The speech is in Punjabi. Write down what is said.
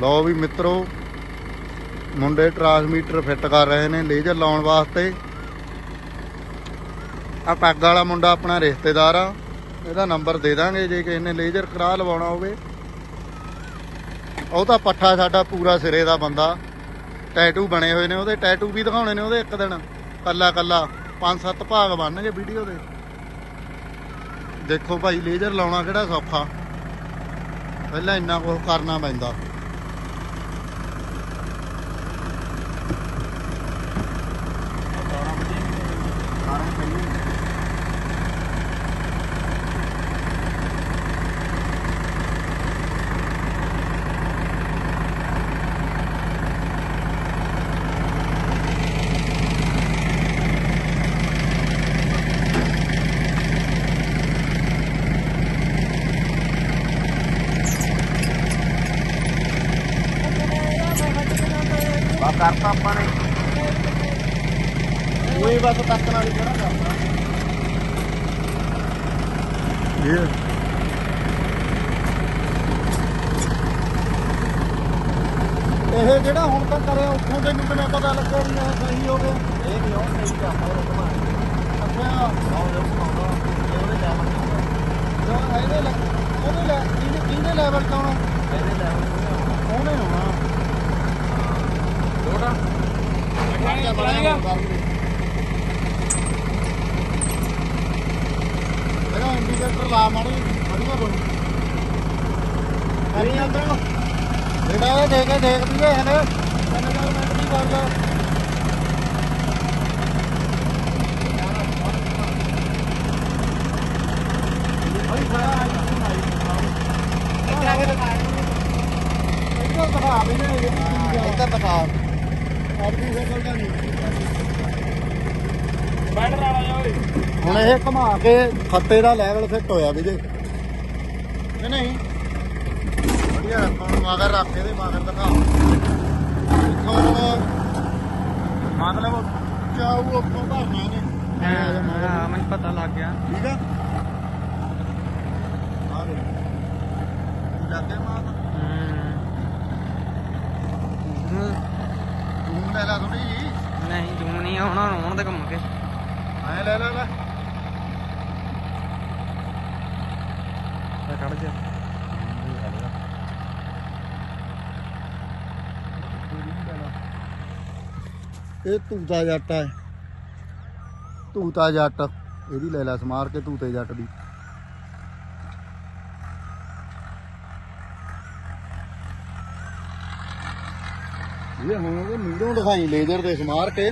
ਲਓ ਵੀ ਮਿੱਤਰੋ, ਮੁੰਡੇ ਟਰਾਂਸਮੀਟਰ ਫਿੱਟ ਕਰ ਰਹੇ ਨੇ ਲੇਜ਼ਰ ਲਾਉਣ ਵਾਸਤੇ। ਆ ਪੈਗ ਵਾਲਾ ਮੁੰਡਾ ਆਪਣਾ ਰਿਸ਼ਤੇਦਾਰ ਆ, ਇਹਦਾ ਨੰਬਰ ਦੇ ਦਾਂਗੇ ਜੇ ਕਿਸੇ ਨੇ ਲੇਜ਼ਰ ਕਰਾ ਲਵਾਉਣਾ ਹੋਵੇ। ਉਹ ਤਾਂ ਪੱਠਾ ਸਾਡਾ ਪੂਰਾ ਸਿਰੇ ਦਾ ਬੰਦਾ। ਟੈਟੂ ਬਣੇ ਹੋਏ ਨੇ ਉਹਦੇ ਟੈਟੂ ਵੀ ਦਿਖਾਉਣੇ ਨੇ ਉਹਦੇ ਇੱਕ ਦਿਨ। ਕੱਲਾ ਕੱਲਾ, ਪੰਜ ਸੱਤ ਭਾਗ ਬਣਨਗੇ ਵੀਡੀਓ ਦੇ। ਦੇਖੋ ਭਾਈ ਲੇਜ਼ਰ ਲਾਉਣਾ ਕਿਹੜਾ ਸੌਖਾ। ਪਹਿਲਾਂ ਇੰਨਾ ਕੁਝ ਕਰਨਾ ਪੈਂਦਾ। ਕਰਤਾ ਆਪਾਂ ਨੇ। ਉਹੀ ਬਸ ਤੱਕਣ ਵਾਲੀ ਕਿਹੜਾ ਕਰਤਾ। ਇਹ। ਇਹ ਜਿਹੜਾ ਹੁਣ ਤੱਕ ਕਰਿਆ ਉੱਥੋਂ ਦੇ ਨੂੰ ਮੈਨੂੰ ਪਤਾ ਲੱਗਿਆ ਵੀ ਇਹ ਸਹੀ ਹੋ ਗਿਆ। ਇਹ ਨਹੀਂ ਉਹ ਸਹੀ ਕਰਤਾ ਉਹ ਘੁਮਾ ਅੱਛਾ। ਆਉਂ ਜੋ ਸੁਣਾਉਂਦਾ ਇਹ ਉਹਦੇ ਲੈਵਲ ਤੇ ਜੋ ਇਹਦੇ ਲੈ ਉਹਦੇ ਲੈ ਕਿਹਦੇ ਕਿਹਦੇ ਲੈਵਲ ਤੋਂ ਆਉਣਾ? ਇਹਦੇ ਲੈਵਲ ਤੇ ਉਹਨੇ ਹੋਣਾ। ਕਿਆ ਬਣਾਇਆ ਇਹਦਾ ਇੰਡੀਕੇਟਰ ਲਾ ਮਾੜੀ ਵਧੀਆ ਬਣੀ ਕਰੀ ਅੰਦਰ ਜਿਹੜਾ ਇਹ ਦੇ ਕੇ ਦੇਖ ਲਈਏ ਹਲੇ ਤਿੰਨ ਚਾਰ ਮਿੰਟ ਦੀ ਗੱਲ ਆ। ਭਾਈ ਖੜਾ ਆਈ ਸੁਣਾਈ ਇੱਧਰ ਦਿਖਾ ਵੀ ਨਾ ਇਹ ਇੱਧਰ ਦਿਖਾ ਆਪਣੀ ਸ਼ਕਲ ਦਾ ਨਹੀਂ ਬੈਟਰ ਵਾਲਾ ਜਾ ਓਏ ਹੁਣ ਇਹ ਘੁਮਾ ਕੇ ਖੱਤੇ ਦਾ ਲੈਵਲ ਫਿੱਟ ਹੋਇਆ ਵੀਰੇ। ਕਿ ਨਹੀਂ? ਵਧੀਆ ਹੁਣ ਮਗਰ ਰੱਖ ਇਹਦੇ ਮਗਰ ਦਿਖਾ। ਇੱਥੋਂ ਮਤਲਬ ਚਾਉ ਉੱਪਰ ਭਰਨਾ ਨੇ ਹਾਂ ਮੈਨੂੰ ਪਤਾ ਲੱਗ ਗਿਆ। ਠੀਕ ਆ? ਲੱਗੇ ਮਾਤ ਤੂੰ ਲੈ ਲੈ ਥੋੜੀ ਜੀ ਨਹੀਂ ਜੂਮ ਨਹੀਂ ਆਉਣਾ ਹੁਣ ਤੇ ਘੁੰਮ ਕੇ। ਐ ਲੈ ਲੈ ਲੈ। ਕੱਢ ਜਾ। ਇਹ ਤੂਤਾ ਜੱਟ ਹੈ ਤੂਤਾ ਜੱਟ। ਇਹਦੀ ਲੈ ਲੈ ਸਮਾਰ ਕੇ ਤੂਤੇ ਜੱਟ ਦੀ। ਇਹ ਹੁਣ ਉਹ ਮੂਹਰੋਂ ਦਿਖਾਈ ਲੇਜ਼ਰ ਦੇ ਸਮਾਰ ਕੇ।